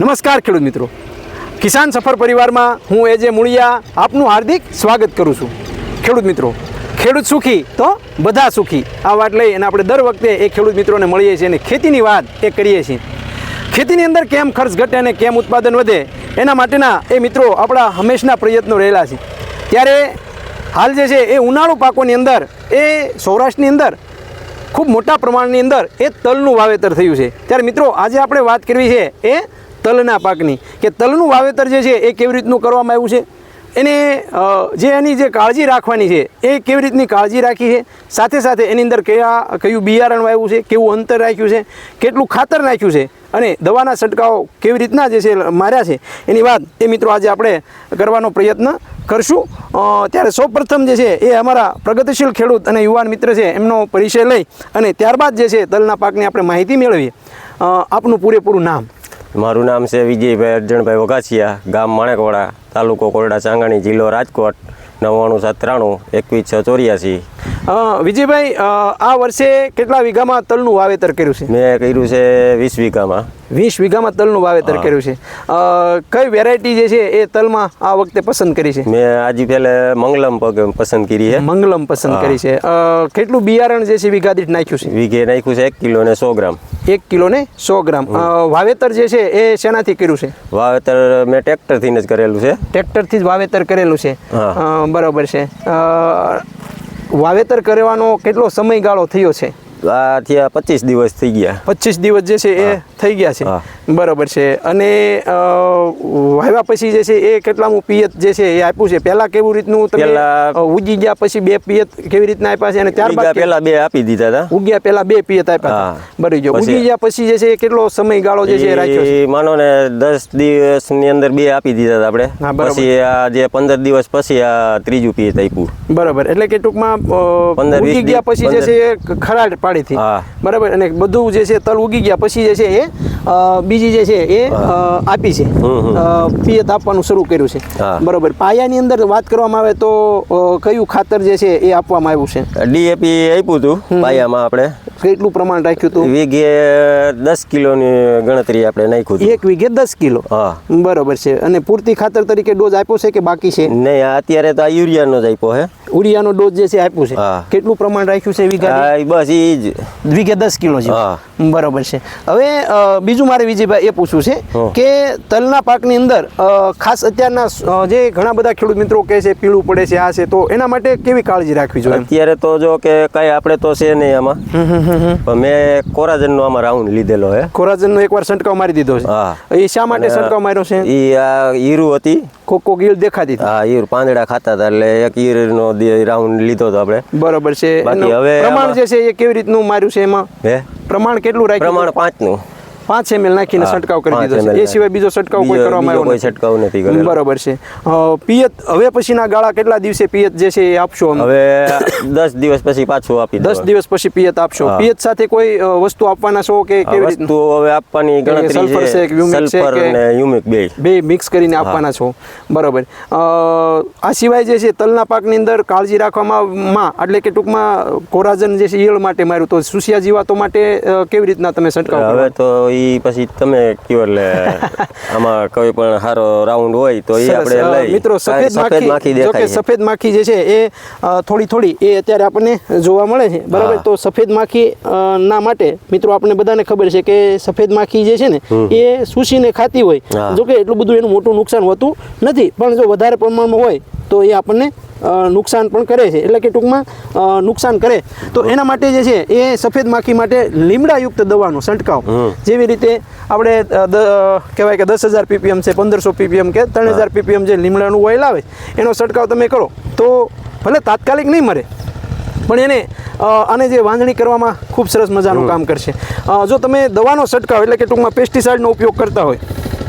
નમસ્કાર ખેડૂત મિત્રો. કિસાન સફર પરિવારમાં હું એ જે મૂળિયા આપનું હાર્દિક સ્વાગત કરું છું. ખેડૂત મિત્રો, ખેડૂત સુખી તો બધા સુખી. આ વાત લઈ અને આપણે દર વખતે એ ખેડૂત મિત્રોને મળીએ છીએ અને ખેતીની વાત એ કરીએ છીએ. ખેતીની અંદર કેમ ખર્ચ ઘટે અને કેમ ઉત્પાદન વધે, એના માટેના એ મિત્રો આપણા હંમેશના પ્રયત્નો રહેલા છે. ત્યારે હાલ જે છે એ ઉનાળુ પાકોની અંદર, એ સૌરાષ્ટ્રની અંદર, ખૂબ મોટા પ્રમાણની અંદર એ તલનું વાવેતર થયું છે. ત્યારે મિત્રો, આજે આપણે વાત કરવી છે એ તલના પાકની. કે તલનું વાવેતર જે છે એ કેવી રીતનું કરવામાં આવ્યું છે? એને જે એની જે કાળજી રાખવાની છે, એ કેવી રીતની કાળજી રાખી છે? સાથે સાથે એની અંદર કયા, કયું બિયારણ વાવ્યું છે? કેવું અંતર રાખ્યું છે? કેટલું ખાતર નાખ્યું છે? અને દવાના છંટકાવ કેવી રીતના જે છે માર્યા છે? એની વાત એ મિત્રો આજે આપણે કરવાનો પ્રયત્ન કરશું. ત્યારે સૌપ્રથમ જે છે એ અમારા પ્રગતિશીલ ખેડૂત અને યુવાન મિત્ર છે એમનો પરિચય લઈ અને ત્યારબાદ જે છે તલના પાકની આપણે માહિતી મેળવીએ. આપનું પૂરેપૂરું નામ. મારું નામ છે વિજયભાઈ અર્જણભાઈ વઘાસિયા, ગામ માણેકવાડા, તાલુકો કોરડા, ચાંગાણી, જિલ્લો રાજકોટ, નવ્વાણું સાત ત્રાણું એકવીસ, છ, ચોર્યાસી. વિજયભાઈ આ વર્ષે કેટલા વીઘામાં તલનું વાવેતર કર્યું છે? મેં કર્યું છે વીસ વીઘામાં. વીસ વીઘામાં તલનું વાવેતર કર્યું છે. કઈ વેરાયટી જે છે એ તલમાં આ વખતે પસંદ કરી છે? મેં આજે પહેલે મંગલમ પસંદ કરી છે. મંગલમ પસંદ કરી છે. કેટલું બિયારણ જે છે વીઘા દીઠ નાખ્યું છે? વીઘે નાખ્યું છે એક કિલો ને સો ગ્રામ. એક કિલો ને સો ગ્રામ. વાવેતર જે છે એ શેનાથી કર્યું છે? વાવેતર મેં ટ્રેક્ટરથી જ કરેલું છે. ટ્રેક્ટરથી જ વાવેતર કરેલું છે? બરાબર છે. વાવેતર કરવાનો કેટલો સમયગાળો થયો છે? આ થયા પચીસ દિવસ થઈ ગયા. પચીસ દિવસ જે છે એ થઈ ગયા છે. બરોબર છે. અને વાવ્યા પછી જે છે એ કેટલામું પિયત જે છે એ આપ્યું છે? પહેલા કેવું રીતનું પહેલા- ઉગી ગયા પછી બે પિયત કેવી રીતના આપ્યા છે? અને ત્યારબાદ પહેલા બે આપી દીધા હતા ઉગ્યા પહેલા બે પિયત આપ્યા હતા બરી ગયો ઉગી ગયા પછી જે છે એ કેટલો સમયગાળો જે છે રાખ્યો છે? માનો ને દસ દિવસની અંદર બે આપી દીધા હતા આપણે. પછી આ જે પંદર દિવસ પછી આ ત્રીજું પિયત આપ્યું. બરાબર. એટલે કે ટૂંકમાં પંદર, વીસ ઉગી ગયા પછી જે છે એ ખરાડ પાડી હતી બરાબર? અને બધું જે છે તલ ઉગી ગયા. પછી જે છે એ બીજી જે છે એ આપી છે. પિયત આપવાનું શરૂ કર્યું છે. બરોબર. પાયાની અંદર વાત કરવામાં આવે તો કયું ખાતર જે છે એ આપવામાં આવ્યું છે? ડીએપી આપ્યું હતું પાયામાં આપણે. કેટલું પ્રમાણ રાખ્યું હતું? વીઘે દસ કિલોની ગણતરી આપણે નાખ્યું એક વીઘે દસ કિલો? હા. બરોબર છે. અને પૂરતી ખાતર તરીકે ડોઝ આપ્યો છે કે બાકી છે? નહીં અત્યારે તો આ યુરિયાનો જ આપ્યો હે. યુરિયાનો ડોઝ જે છે આપ્યું છે. કેટલું પ્રમાણ રાખ્યું છે વીઘા બસ એ જ. વીઘે દસ કિલો છે. બરોબર છે. હવે બીજું મારે વિજયભાઈ એ પૂછવું છે કે તલના પાકની અંદર ખાસ અત્યારના જે ઘણા બધા ખેડૂત મિત્રો કહે છે પીળું પડે છે આ છે તો એના માટે કેવી કાળજી રાખવી જોઈએ અત્યારે તો જો કે કઈ આપણે તો છે નહીં આમાં. મેં કોરાજનનો આમાં રાઉન્ડ લીધેલો હે. કોરાજનનો એકવાર છંટકાવ મારી દીધો છે. એ શા માટે છંટકાવ માર્યો છે? એ આ હીરું હતી. કોકો ગીલ દેખાતી હતી. હા હીર પાંદડા ખાતા હતા એટલે એક હીરનો રાઉન્ડ લીધો હતો આપણે. બરોબર છે. બાકી હવે પ્રમાણ જે છે એ કેવી રીતનું માર્યું છે એમાં? હે? પ્રમાણ કેટલું રાખ્યું? પ્રમાણ પાંચનું. પાંચ ml નાખીને છંટકાવ કરી દીધો છે. એ સિવાય બીજો છંટકાવ કોઈ કરવામાં આવ્યો કોઈ છંટકાવ નથી કર્યો બરાબર છે. પિયત હવે પછીના ગાળા કેટલા દિવસે પિયત જે છે એ આપશો હવે દસ દિવસ પછી પાછું આપી દસ દિવસ પછી પિયત આપશો. પિયત સાથે કોઈ વસ્તુ આપવાના છો કે કેવી વસ્તુ હવે આપવાની ગણતરી સલ્ફર છે સલ્ફર અને હ્યુમિક બે. બે મિક્સ કરીને આપવાના છો. બરોબર. આ સિવાય જે છે તલના પાકની અંદર કાળજી રાખવામાં માં એટલે કે ટૂંકમાં કોરાજન જે છે ઈયળ માટે માર્યું તો સુસિયા જીવાતો માટે કેવી રીતના તમે છંટકાવ હવે તો પછી તમે કયો એટલે આમાં કોઈ પણ સારો રાઉન્ડ હોય તો એ આપણે લઈ. મિત્રો સફેદ માખી જો કે સફેદ માખી જે છે એ થોડી થોડી એ અત્યારે આપણને જોવા મળે છે. બરાબર? તો સફેદ માખી ના માટે મિત્રો આપણે બધાને ખબર છે કે સફેદ માખી જે છે ને એ સૂસીને ખાતી હોય. જો કે એટલું બધું એનું મોટું નુકસાન હોતું નથી. પણ જો વધારે પ્રમાણમાં હોય તો એ આપણને નુકસાન પણ કરે છે. એટલે કે ટૂંકમાં નુકસાન કરે. તો એના માટે જે છે એ સફેદ માખી માટે લીમડાયુક્ત દવાનો છંટકાવ. જેવી રીતે આપણે કહેવાય કે દસ હજાર પીપીએમ છે પંદરસો પીપીએમ કે ત્રણ હજાર પીપીએમ જે લીમડાનું ઓઇલ આવે એનો છંટકાવ તમે કરો. તો ભલે તાત્કાલિક નહીં મરે પણ એને આને જે વાંધણી કરવામાં ખૂબ સરસ મજાનું કામ કરશે. જો તમે દવાનો છંટકાવ એટલે કે ટૂંકમાં પેસ્ટિસાઇડનો ઉપયોગ કરતા હોય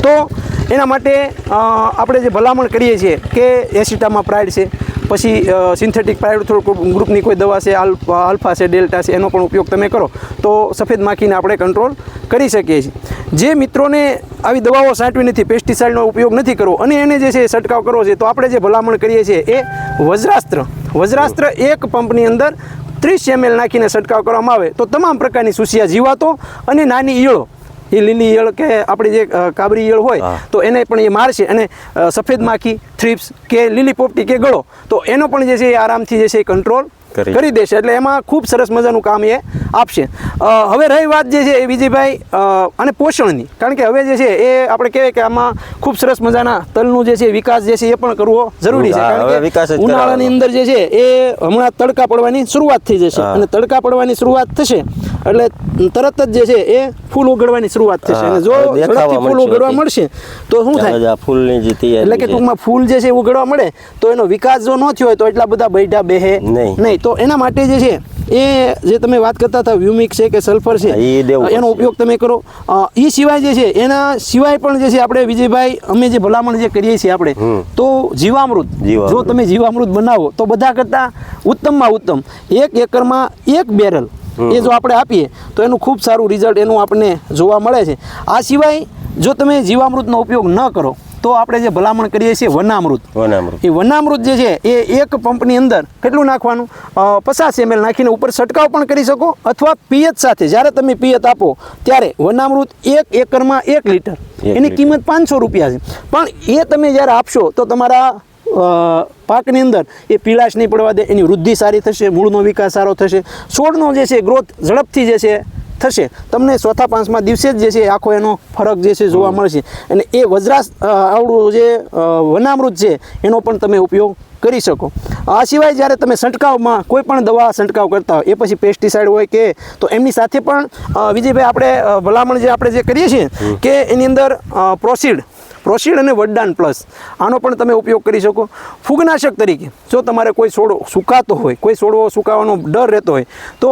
તો એના માટે આપણે જે ભલામણ કરીએ છીએ કે એસિટામાં પ્રાઇડ છે, પછી સિન્થેટિક પ્રાઇડ થોડુંક ગ્રુપની કોઈ દવા છે, આલ્ફા છે, ડેલ્ટા છે, એનો પણ ઉપયોગ તમે કરો. તો સફેદ માખીને આપણે કંટ્રોલ કરી શકીએ છીએ. જે મિત્રોને આવી દવાઓ સાંટવી નથી, પેસ્ટિસાઇડનો ઉપયોગ નથી કરવો, અને એને જે છે છંટકાવ કરવો છે, તો આપણે જે ભલામણ કરીએ છીએ એ વજ્રાસ્ત્ર. વજ્રાસ્ત્ર એક પંપની અંદર ત્રીસ એમએલ નાખીને છંટકાવ કરવામાં આવે. તો તમામ પ્રકારની સુસિયા જીવાતો અને નાની ઈયળો એ લીલી ઈયળ કે આપણી જે કાબરી ઈયળ હોય તો એને પણ એ મારશે અને સફેદ માખી થ્રીપ્સ કે લીલી પોપટી કે ગળો તો એનો પણ જે છે એ આરામથી જે છે એ કંટ્રોલ કરી. દેશે. એટલે એમાં ખૂબ સરસ મજાનું કામ એ આપશે. હવે રહી વાત જે છે એ વિજયભાઈ અને પોષણની. કારણ કે હવે જે છે એ આપણે કહેવાય કે આમાં ખૂબ સરસ મજાના તલનું જે છે વિકાસ જે છે એ પણ કરવો જરૂરી છે. કારણ કે ઉનાળાની અંદર જે છે એ હમણાં તડકા પડવાની શરૂઆત થઈ જશે અને તડકા પડવાની શરૂઆત થશે એટલે તરત જ જે છે એ ફૂલ ઉગડવાની શરૂઆત થશે. અને જો ઝડપથી ફૂલ ઉગડવા મળશે તો શું થાય? ફૂલની જે એટલે કે ટૂંકમાં ફૂલ જે છે ઉગડવા મળે તો એનો વિકાસ જો ન થયો હોય તો એટલા બધા બૈઠા બેહે. નહીં. તો એના માટે જે છે એ જે તમે વાત કરતા હતા વ્યુમિક છે કે સલ્ફર છે એનો ઉપયોગ તમે કરો. એ સિવાય જે છે એના સિવાય પણ જે છે આપણે વિજયભાઈ અમે જે ભલામણ જે કરીએ છીએ આપણે તો જીવામૃત. જો તમે જીવામૃત બનાવો તો બધા કરતાં ઉત્તમમાં ઉત્તમ. એક એકરમાં એક બેરલ એ જો આપણે આપીએ તો એનું ખૂબ સારું રિઝલ્ટ એનું આપણને જોવા મળે છે. આ સિવાય જો તમે જીવામૃતનો ઉપયોગ ન કરો તો આપણે જે ભલામણ કરીએ છીએ વનામૃત. વનામૃત. એ વનામૃત જે છે એ એક પંપની અંદર કેટલું નાખવાનું? પચાસ એમએલ નાખીને ઉપર છંટકાવ પણ કરી શકો અથવા પિયત સાથે. જ્યારે તમે પિયત આપો ત્યારે વનામૃત એક એકરમાં એક લીટર. એની કિંમત પાંચસો રૂપિયા છે. પણ એ તમે જ્યારે આપશો તો તમારા પાકની અંદર એ પીળાશ નહીં પડવા દે એની વૃદ્ધિ સારી થશે મૂળનો વિકાસ સારો થશે. છોડનો જે છે ગ્રોથ ઝડપથી જે છે થશે. તમને ચોથા પાંચમા દિવસે જ જે છે આખો એનો ફરક જે છે જોવા મળશે. અને એ વજરાસ આવડું જે વનામૃત છે એનો પણ તમે ઉપયોગ કરી શકો. આ સિવાય જ્યારે તમે છંટકાવમાં કોઈ પણ દવા છંટકાવ કરતા હોય એ પછી પેસ્ટિસાઇડ હોય કે તો એમની સાથે પણ વિજયભાઈ આપણે ભલામણ જે આપણે જે કરીએ છીએ કે એની અંદર પ્રોસીડ પ્રોસીડ અને વડદાન પ્લસ આનો પણ તમે ઉપયોગ કરી શકો. ફૂગનાશક તરીકે જો તમારે કોઈ છોડો સુકાતો હોય કોઈ છોડવો સુકાવાનો ડર રહેતો હોય તો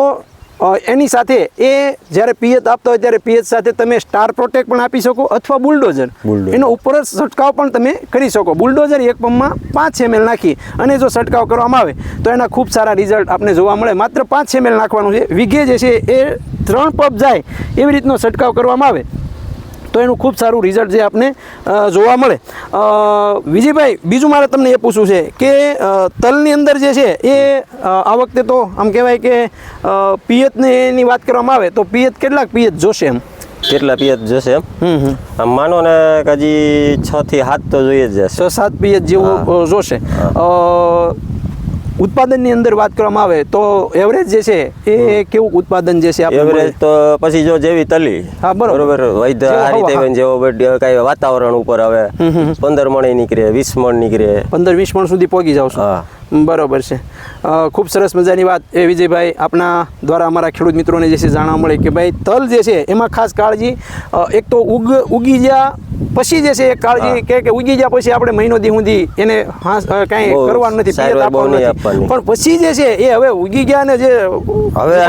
એની સાથે એ જ્યારે પિયત આપતા હોય ત્યારે પિયત સાથે તમે સ્ટાર પ્રોટેક્ટ પણ આપી શકો અથવા બુલડોઝર. એનો ઉપર જ છંટકાવ પણ તમે કરી શકો. બુલડોઝર એક પંપમાં પાંચ એમએલ નાખી અને જો છંટકાવ કરવામાં આવે તો એના ખૂબ સારા રિઝલ્ટ આપને જોવા મળે. માત્ર પાંચ એમએલ નાખવાનું છે. વીઘે જે છે એ ત્રણ પંપ જાય એવી રીતનો છંટકાવ કરવામાં આવે. તો એનું ખૂબ સારું રિઝલ્ટ જે આપને જોવા મળે. વિજયભાઈ બીજું મારે તમને એ પૂછવું છે કે તલની અંદર જે છે એ આ વખતે તો આમ કહેવાય કે પિયતને એની વાત કરવામાં આવે તો પિયત કેટલાક પિયત જોશે એમ? કેટલા પિયત જશે એમ? હમ હમ. આમ માનો ને હજી છ થી સાત તો જોઈએ જ જશે. છ સાત પિયત જેવું જોશે. ઉત્પાદનની અંદર વાત કરવામાં આવે તો એવરેજ જે છે એ કેવું ઉત્પાદન જે છે એવરેજ તો પછી જો જેવી તલી હા, બરોબર. વૈધ આ રીતે જેવો કઈ વાતાવરણ ઉપર આવે પંદર મણ નીકળે વીસ મણ નીકળે. પંદર વીસ મણ સુધી પહોંચી જાવ હા. બરોબર છે. ખૂબ સરસ મજાની વાત એ વિજયભાઈ આપના દ્વારા અમારા ખેડૂત મિત્રોને જે છે જાણવા મળે કે ભાઈ તલ જે છે એમાં ખાસ કાળજી એક તો ઉગ ઉગી ગયા પછી જે છે એ કાળજી કે કે ઉગી ગયા પછી આપણે મહિનો દી સુધી એને કાંઈ કરવાનું નથી. પણ પછી જે છે એ હવે ઉગી ગયા ને જે હવે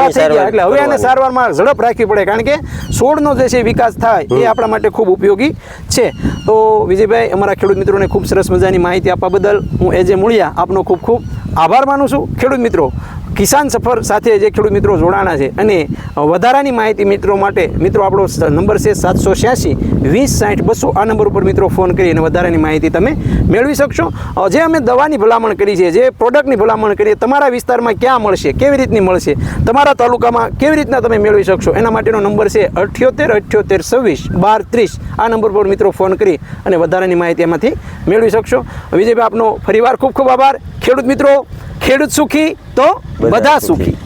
એટલે હવે એને સારવારમાં ઝડપ રાખવી પડે કારણ કે છોડનો જે છે વિકાસ થાય એ આપણા માટે ખૂબ ઉપયોગી છે. તો વિજયભાઈ અમારા ખેડૂત મિત્રોને ખૂબ સરસ મજાની માહિતી આપવા બદલ હું એ જે મૂળિયા આપનો ખૂબ ખૂબ આભાર માનું છું. ખેડૂત મિત્રો કિસાન સફર સાથે જે ખેડૂત મિત્રો જોડાણા છે અને વધારાની માહિતી મિત્રો માટે, મિત્રો આપણો નંબર છે સાતસો છ્યાસી, વીસ સાઠ, બસો, આ નંબર ઉપર મિત્રો ફોન કરી અને વધારાની માહિતી તમે મેળવી શકશો. જે અમે દવાની ભલામણ કરી છે, જે પ્રોડક્ટની ભલામણ કરીએ, તમારા વિસ્તારમાં ક્યાં મળશે, કેવી રીતની મળશે, તમારા તાલુકામાં કેવી રીતના તમે મેળવી શકશો, એના માટેનો નંબર છે અઠ્યોતેર અઠ્યોતેર, છવ્વીસ, બાર, ત્રીસ, આ નંબર પર મિત્રો ફોન કરી અને વધારાની માહિતી એમાંથી મેળવી શકશો. વિજયભાઈ, આપનો ફરીવાર ખૂબ ખૂબ આભાર. ખેડૂત મિત્રો, ખેડૂત સુખી તો બધા સુખી.